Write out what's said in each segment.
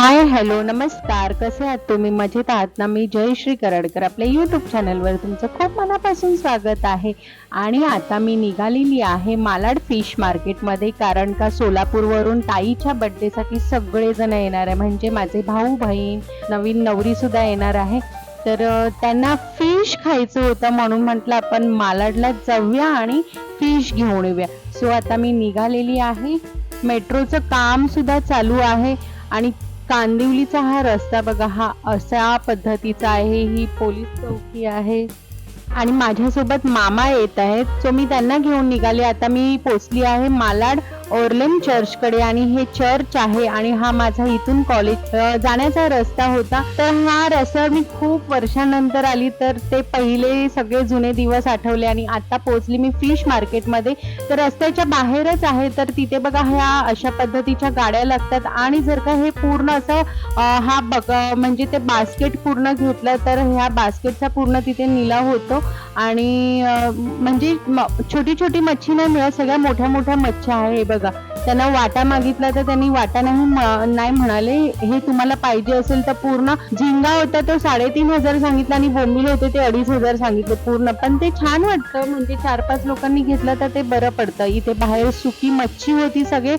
Hi hello नमस्कार. कसे आहात तुम्ही? मजेत आहात ना? मी जयश्री करडकर. आपल्या यूट्यूब चॅनलवर तुमचं खूप मनापासून स्वागत आहे. आणि आता मी निघालेली आहे मालाड फिश मार्केटमध्ये कारण का सोलापूरवरून ताईच्या बड्डेसाठी सगळेजण येणार आहे. म्हणजे माझे भाऊ बहीण नवीन नवरीसुद्धा येणार आहे. तर त्यांना फिश खायचं होतं म्हणून म्हटलं आपण मालाडला जाऊया आणि फिश घेऊन येऊया. सो आता मी निघालेली आहे. मेट्रोचं काम सुद्धा चालू आहे. आणि कांदिवलीचा हा रस्ता बघा हा अशा पद्धतीचा आहे ही पोलीस चौकी आहे. आणि माझ्यासोबत मामा येत आहेत सो मी त्यांना घेऊन निघाले. आता मी पोचली आहे मालाड ओर्लेम चर्चकडे आणि हे चर्च आहे आणि हा माझा इथून कॉलेज जाण्याचा रस्ता होता. तर हा रस्त्यावर मी खूप वर्षानंतर आली तर ते पहिले सगळे जुने दिवस आठवले आणि आता पोहोचली मी फिश मार्केटमध्ये. तर रस्त्याच्या बाहेरच आहे तर तिथे बघा ह्या अशा पद्धतीच्या गाड्या लागतात आणि जर का हे पूर्ण असं हा बघ म्हणजे ते बास्केट पूर्ण घेतलं तर ह्या बास्केटचा पूर्ण तिथे निलाव होतो. आणि म्हणजे छोटी छोटी मच्छी नाही मिळत सगळ्या मोठ्या मोठ्या मच्छ्या आहे हे बघा. त्यांना वाटा मागितला तर त्यांनी वाटा नाही नाही म्हणाले. हे तुम्हाला पाहिजे असेल तर पूर्ण झिंगा होता तो साडेतीन हजार सांगितला आणि बोंबील होते ते अडीच हजार सांगितले पूर्ण. पण ते छान वाटतं. म्हणजे चार पाच लोकांनी घेतलं तर ते बरं पडतं. इथे बाहेर सुकी मच्छी होती सगळे.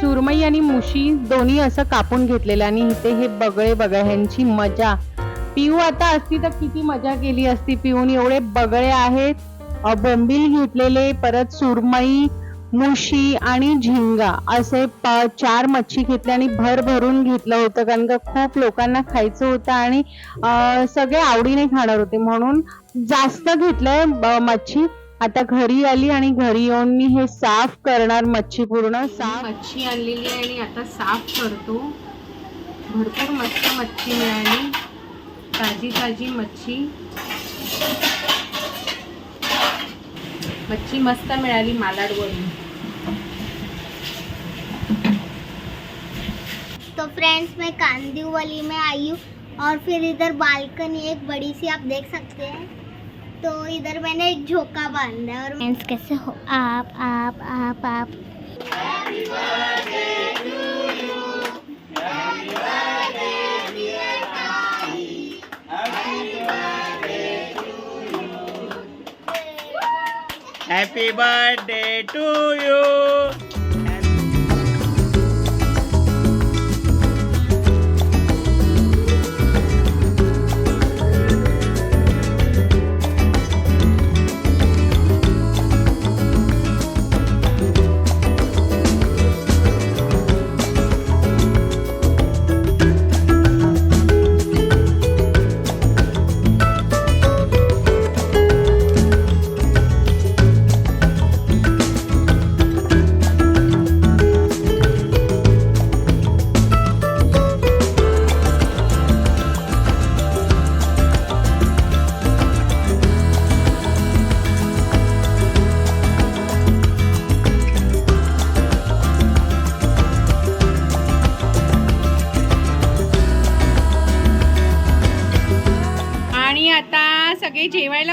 सुरमई आणि मुशी दोन्ही असं कापून घेतलेलं आणि इथे हे बगळे बगळे ह्यांची मजा. पिऊ आता असती तर किती मजा केली असती पिऊन. एवढे बगळे आहेत. बोंबील घेतलेले परत सुरमई मुशी आणि झिंगा असे चार मच्छी घेतल्या आणि भर भरून घेतलं होतं. कारण का खूप लोकांना खायचं होतं आणि सगळे आवडीने खाणार होते. म्हणून जास्त घेतलंय मच्छी. आता घरी आली आणि घरी येऊन मी हे साफ करणार मच्छी पूर्ण. साफ मच्छी आणलेली आहे आणि आता साफ करतो. भरपूर मस्त मच्छी मिळाली. ताजी ताजी मच्छी. मच्छी मस्त मिळाली मालाडवरून. तो फ्रेंड्स मैं कांदीवली में आई हूँ और फिर इधर बालकनी एक बड़ी सी आप देख सकते हैं। तो इधर मैंने एक झोंका बांधा है और फ्रेंड्स कैसे हो? आप आप आप आप। हॅपी बर्थडे टू यू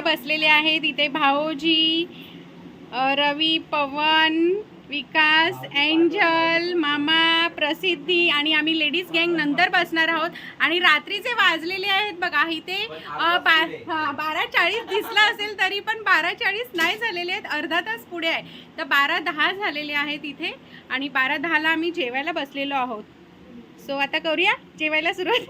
बसलेले आहेत. इथे भाऊजी रवी पवन विकास एंजल मामा प्रसिद्धी आणि आम्ही लेडीज गँग नंतर बसणार आहोत. आणि रात्रीचे वाजलेले आहेत बघा इथे बा हा, बारा चाळीस दिसला असेल तरी पण बारा चाळीस नाही झालेले आहेत. अर्धा तास पुढे आहे. तर बारा दहा झालेले आहेत इथे आणि बारा दहाला आम्ही जेवायला बसलेलो आहोत. सो आता करूया? जेवायला सुरुवात?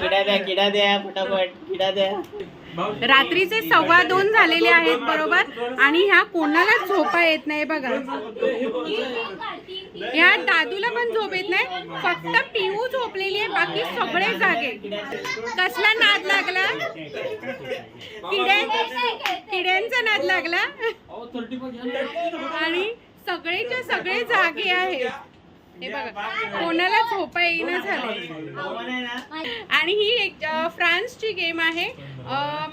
किडा द्या किडा द्या फटाफट किडा द्या रात्रीचे सव्वा दोन झालेले आहेत बरोबर? आणि ह्या कोणालाच झोपा येत नाही बघा. ह्या दादूला पण झोप येत नाही फक्त पिऊ झोपलेली आहे बाकी सगळे जागे. कसला नाद लागला? किड्या किड्यांचा नाद लागला? अहो, 30 पण घ्या ना. आणि सगळेच्या सगळे जागे आहेत. हे बघा कोणाला झोपा येईना झाले? आणि ही एक फ्रान्सची गेम आहे.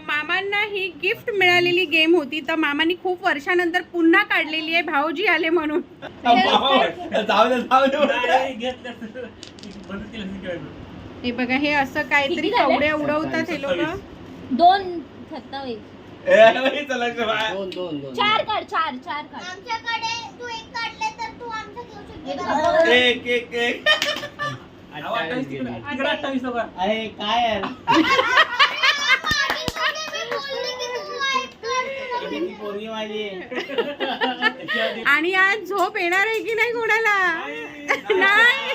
मामांना ही गिफ्ट मिळालेली गेम होती. तर मामांनी खूप वर्षानंतर पुन्हा काढलेली आहे. भाऊजी आले म्हणून. हे बघा हे असं काहीतरी? कवड्या उडवतात हे लोक. दोन सत्तावीस. चार काढ चार चार काढ. आमच्याकडे तू एक काढले तर तू आमचं घेऊ शकतो एक एक एक. अरे काय यार किती पोरगी माझी. आणि आज झोप येणार आहे की नाही कोणाला? नाही.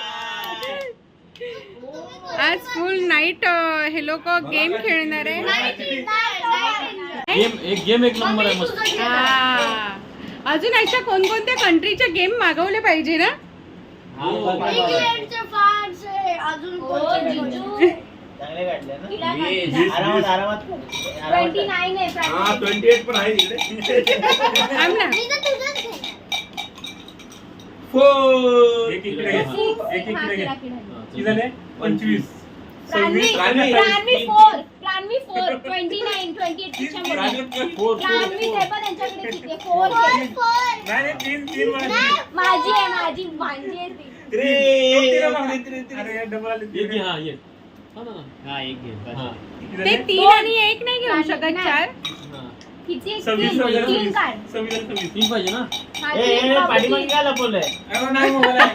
आज फुल नाईट हे लोक गेम खेळणार. आहे गेम एक गेम एक नंबर आहे मस्त. हा. अजून अशा कोणकोणत्या कंट्रीच्या गेम मागवले पाहिजे ना? चांगले काढले ना? आरामात आरामात कर. आरामात ट्वेंटी कर. नाईन हा आहे ट्वेंटी एट पण आहे तिकडे थांब ना. फोर. एक इकडे घे. एक इकडे घे. किती झाले? पंचवीस. प्राणवी प्राणवी. प्राणवी four प्राणवी four twenty nine twenty eight four four प्राणवी four ते पण त्यांच्याकडे किती फोर फोर नाही नाही, तीन तीन माझी आहे माझी माझी आहे ती थ्री थ्री थ्री थ्री अरे डबल आले एक घे, हा ये हा ना हा एक घे बस. हा. ते तीन आणि एक नाही घेऊ शकत चार. हा. किती एक सव्वीस तीन वगैरे तीन सव्वीस. काढ सव्वीस आणि सव्वीस तीन पाहिजे ना हा, ए, तीन ए, बाबा, पाठीमागे तीन. काय लपवलंय? अरे नाही मोबाईल आहे.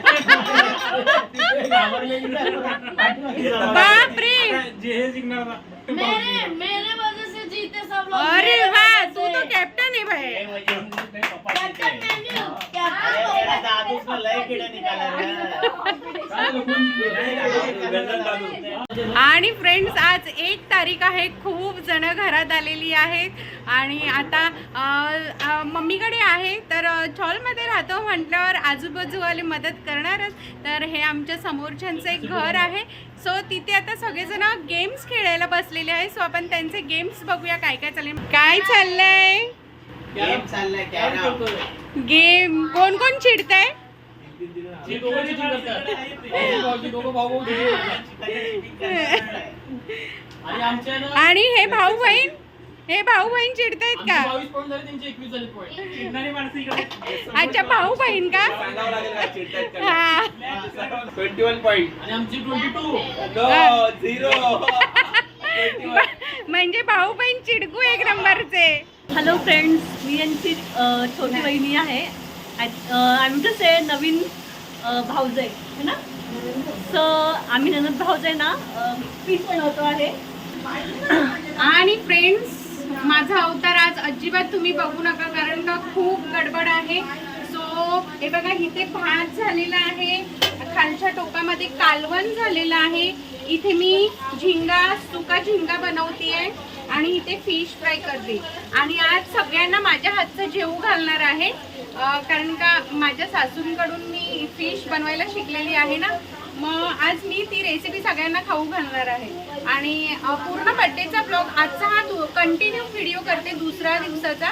घाबरले की काय? पाठीमागे जावं. बापरे जे हे जिंकणार ना अरे वा तू तो कॅप्टन आहे भाई ए, म्हणजे पप्पाचीच आहे. आणि फ्रेंड्स आज एक तारीख आहे. खूप जण घरात आलेली आहेत. आणि आता मम्मीकडे आहे. तर हॉलमध्ये राहतो म्हटल्यावर आजूबाजूवाले मदत करणारच. तर हे आमच्या समोरच्यांचं एक घर आहे. सो तिथे आता सगळेजण गेम्स खेळायला बसलेले आहे सो आपण त्यांचे गेम्स बघूया काय काय चाललंय. काय चाललंय. गेम कोण कोण चिडतंय? जे दोघं जे जिंकतात. भाऊ भाऊ, जे दोघं भाऊ भाऊ जे- आणि आमच्या ना आणि हे भाऊ बहीण? हे भाऊ बहीण चिडतायत आमचे का? बावीस पॉईंट झाले त्यांचे एकवीस झाले पॉईंट जिंकणारी माणसं इकडे. अच्छा भाऊ बहीण का? सांगावं लागेल का? चिडतायत का? हा. ट्वेंटी वन पॉईंट आणि आमची twenty two no zero twenty one म्हणजे भाऊ बहीण चिडकू एक नंबरचे. हॅलो फ्रेंड्स मी यांची अ, छोटी वहिनी आहे. आमचं से नवीन भाऊज आहे है ना? सो आम्ही ननद भाऊजाई ना uh, पीस बनवतो आहे. आणि फ्रेंड्स माझा अवतार आज अजिबात तुम्ही बघू नका कारण का खूप गडबड आहे. सो हे बघा इथे भात झालेला आहे. खालच्या टोकामध्ये कालवण झालेलं आहे. इथे मी झिंगा सुका झिंगा बनवते आणि इथे फिश फ्राय करते. आणि आज सगळ्यांना माझ्या हातचं जेवू घालणार आहे. कारण का माझ्या सासूंकडून मी फिश बनवायला शिकलेली आहे ना मग आज मी ती रेसिपी सगळ्यांना खाऊ घालणार आहे. आणि पूर्ण बड्डेचा ब्लॉग आजचा हा कंटिन्यू व्हिडिओ करते दुसऱ्या दिवसाचा.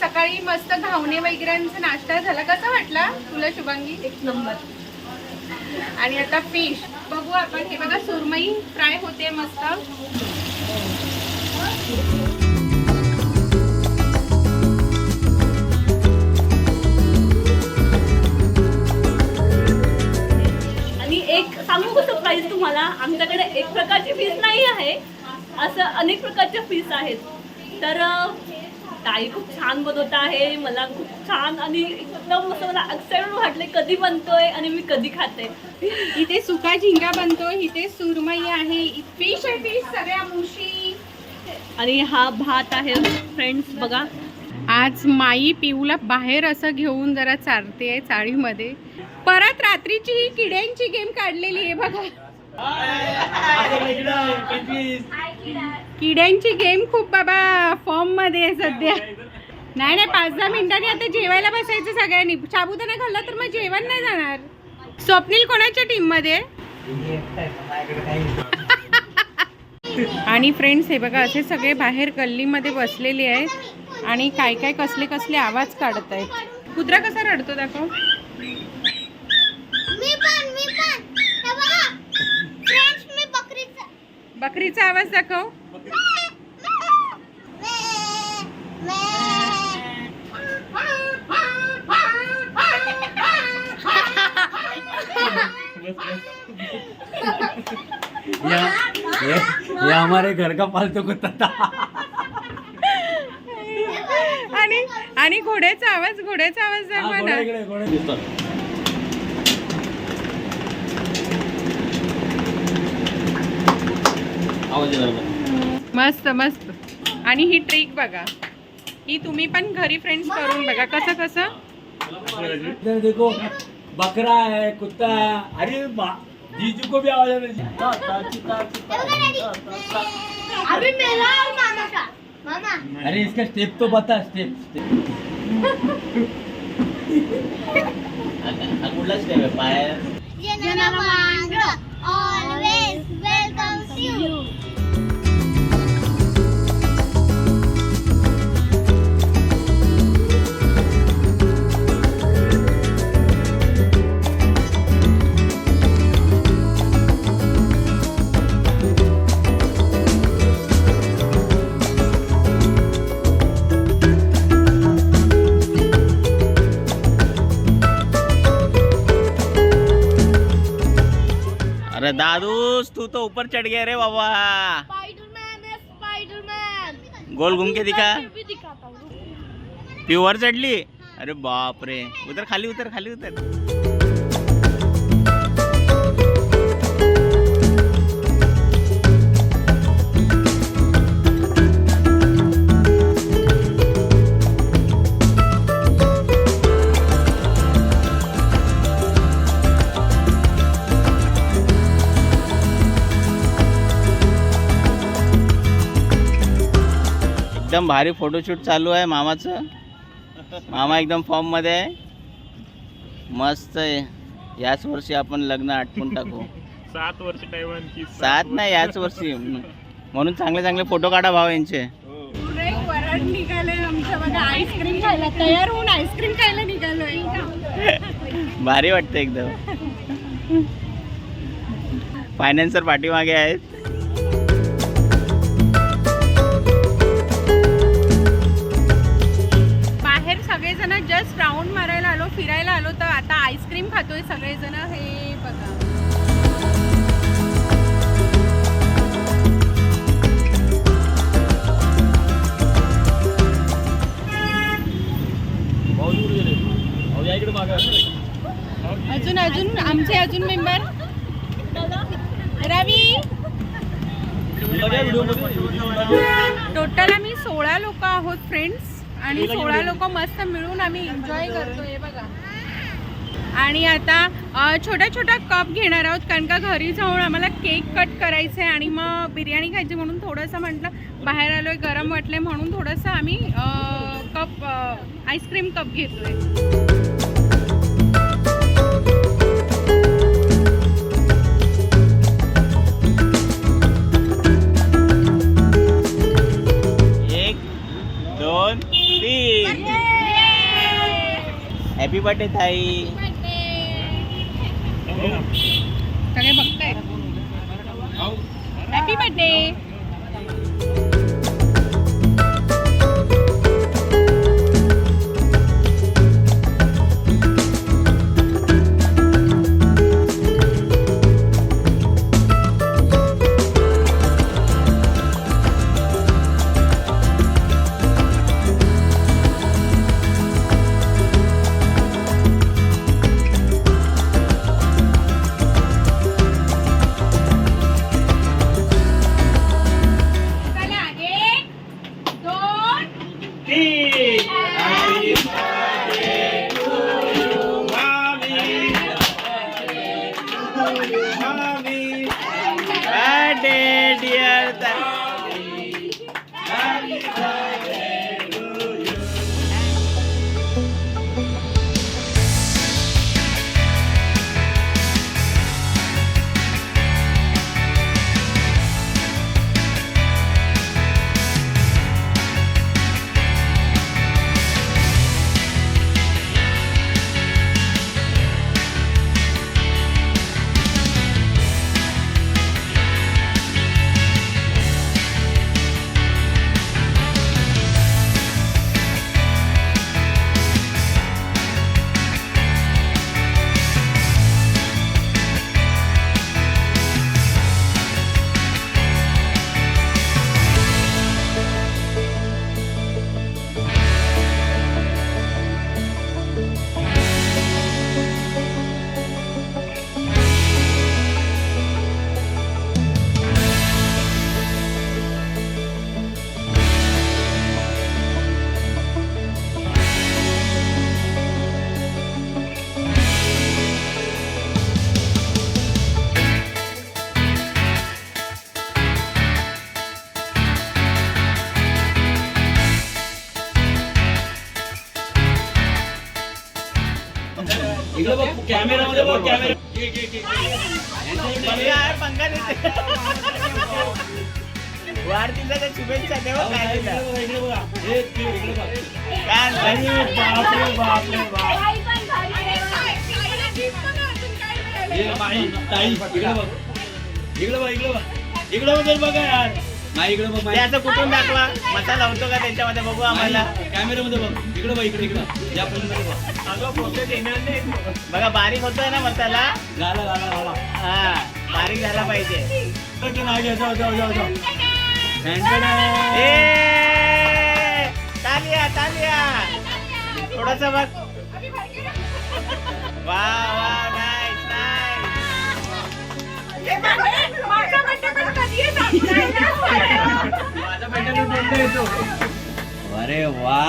सकाळी मस्त घावणे वगैरेंचा नाश्ता झाला. कसा वाटला तुला शुभांगी? एक नंबर. आणि आता फिश बघू आपण हे बघा सुरमई फ्राय होते मस्त. सांगू का सरप्राईज तुम्हाला? आमच्याकडे एक प्रकारची फीस नाही आहे. असं अनेक प्रकारच्या फीस आहेत. तर ताई खूप छान बनवत आहे. मला खूप छान आणि एकदम असं मला एक्साइटेड वाटले कधी बनतोय आणि मी कधी खाते. इथे सुका झिंगा बनतो इथे सुरमई आहे फिश आहे फिश सगळ्या मुशी. आणि हा भात आहे फ्रेंड्स बघा. आज माई पिऊला बाहेर असं घेऊन जरा चालते चाळीमध्ये. परत रात्रीची ही किड्यांची गेम काढलेली आहे बघा. किड्यांची गेम खूप बाबा फॉर्ममध्ये आहे सध्या. नाही नाही पाच दहा मिनिटांनी आता जेवायला बसायचं सगळ्यांनी. साबुदाणा खाल्ला तर मग जेवण नाही जाणार. स्वप्नील कोणाच्या टीममध्ये आणि फ्रेंड्स हे बघा असे सगळे बाहेर गल्लीमध्ये बसलेले आहेत. आणि काय काय कसले कसले आवाज काढत आहेत. कुत्रा कसा रडतो दाखव. बकरीचा. आवाज दाखव. या, हमारे घर का पालतू कुत्ता था। आणि घोड्याचा आवाज घोड्याचा आवाज येणार नाही. मस्त मस्त. आणि ही ट्रिक बघा. ही तुम्ही पण घरी फ्रेंड्स करून बघा. कसं कसं? देखो बकरा है कुत्ता है. अरे बा- जीजू को भी आवाज आ रही है अभी मेरा और मामा का। मामा अरे इसका स्टेप तो बता स्टेप स्टेप हा कुठला स्टेप आहे? पाय दादूस तू तो ऊपर चढ़ गया रे बाबा. गोल घूम के दिखा. प्युअर चढली? अरे बाप रे उतर खाली उतर खाली उतर. एकदम भारी फोटोशूट चालू आहे मामाचं. मामा एकदम फॉर्ममध्ये आहे. मस्त आहे. याच वर्षी आपण लग्न आटपून टाकू. सात वर्ष सात नाही याच वर्षी. म्हणून चांगले चांगले फोटो काढा भाव यांचे. वराड निघाले आमचं. बघा आईस्क्रीम खायला तयार होऊन आईस्क्रीम खायला निघालोय. भारी वाटतं एकदम. फायनान्सर पाठीमागे आहेत. आईस्क्रीम खातोय सगळेजण हे बघा. अजून अजून आमचे अजून मेंबर? रवी? टोटल आम्ही सोळा लोक आहोत फ्रेंड्स आणि सोळा लोक मस्त मिळून आम्ही एन्जॉय करतोय बघा. आणि आता छोटा छोटा कप घेणार आहोत कारण का घरी जाऊन आम्हाला केक कट करायचं आहे आणि मग बिर्याणी खायची म्हणून थोडंसं म्हटलं बाहेर आलोय गरम वाटलंय म्हणून थोडंसं आम्ही कप आईस्क्रीम कप घेतोय. एक दोन तीन. हॅपी बर्थडे ताई. सगळे बघताय हॅपी बर्थडे बर्थडे डिअर वाढदिवसाच्या शुभेच्छा देवा काय इकडे? बघा, इकडे बघा. इकडे बघ. इकडे बघ बघा यार माई इकडे बघ माई त्याचं कुठून दाखवा मसाला होतो का त्याच्यामध्ये बघू आम्हाला. कॅमेरामध्ये बघ. इकडे बघ इकडे इकडे. या फ्रेममध्ये बघ. अगं येणार नाही बघा. बारीक होतोय ना मसाला? झाला झाला झाला. हा बारीक झाला पाहिजे. नाही घ्या, जाऊ जाऊ जाऊ जाऊ. ठणठण. ए तालिया तालिया. थोडस बघ. वा वा नाईस नाईस अरे वा.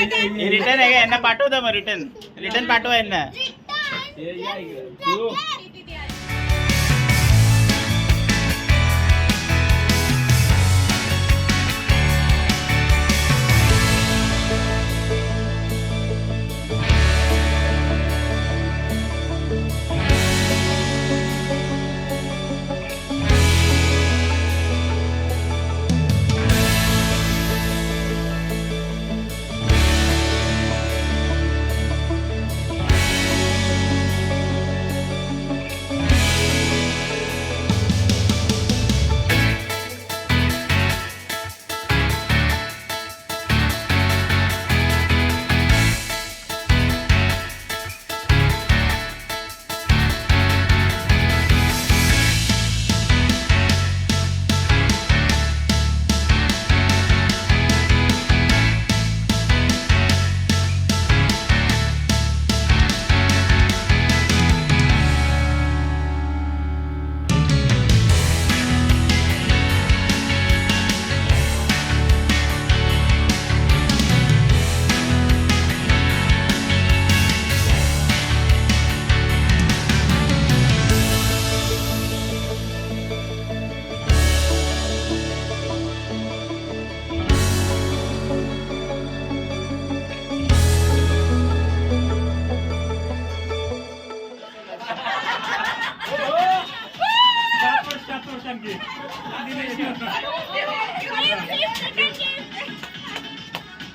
रिटर्न आहे का? यांना पाठवतो मग रिटर्न रिटर्न पाठवा यांना.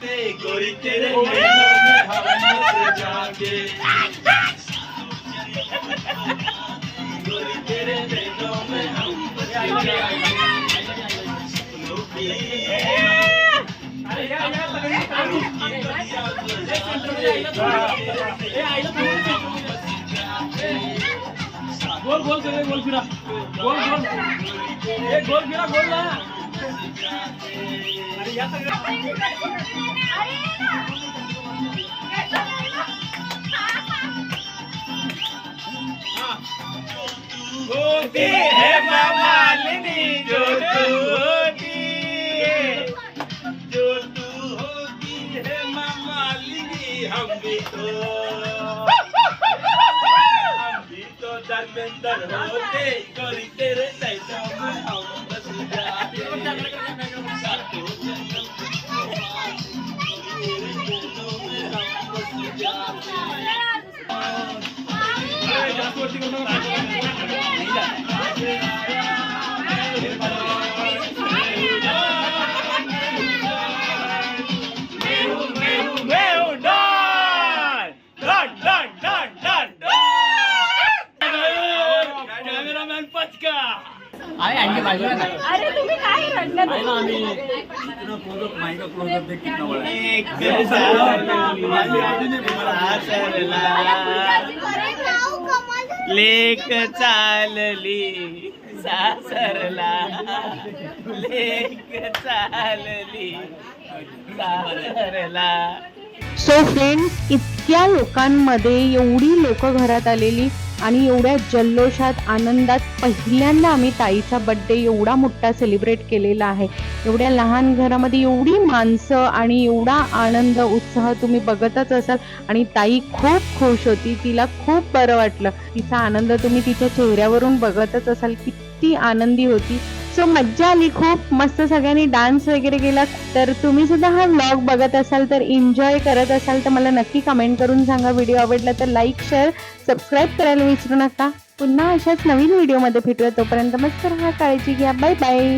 हे या इकडे. तू. गोल गोल करे गोल फिरा गोल गोल ए गोल फिरा गोल ना अरे या सगळ्या होती है मालिनी जो तू होती जो तू होती है मालिनी हम भी तो धर्मेंद्र होते गोरी तेरे जैसा मैं हम बस जाते सातों जन्म तेरे चरणों में हम बस जाते अरे, जास्त वरती करू नका. नाही जात. आहे है एक अरे भाऊ कमाल लेक चालली सासरला. लेक चालली सासरला. सो फ्रेंड्स इतक्या लोकांमध्ये एवढी लोक घरात आलेली आणि एवढ्या जल्लोषात आनंदात पहिल्यांदा आम्ही ताईचा बड्डे एवढा मोठा सेलिब्रेट केलेला आहे. एवढ्या लहान घरामध्ये एवढी माणसं आणि एवढा आनंद उत्साह तुम्ही बघतच असाल. आणि ताई खूप खुश होती. तिला खूप बरं वाटलं. तिचा आनंद तुम्ही तिच्या चेहऱ्यावरून बघतच असाल. किती आनंदी होती. सो मज्जा आली खूप. मस्त सगळ्यांनी डान्स वगैरे केला. तर तुम्ही सुद्धा हा व्लॉग बघत असाल तर एन्जॉय करत असाल तर मला नक्की कमेंट करून सांगा. व्हिडिओ आवडला तर लाईक शेअर सबस्क्राईब करायला विसरू नका. पुन्हा अशाच नवीन व्हिडिओमध्ये भेटूया. तोपर्यंत मस्त राहा काळजी घ्या. Bye bye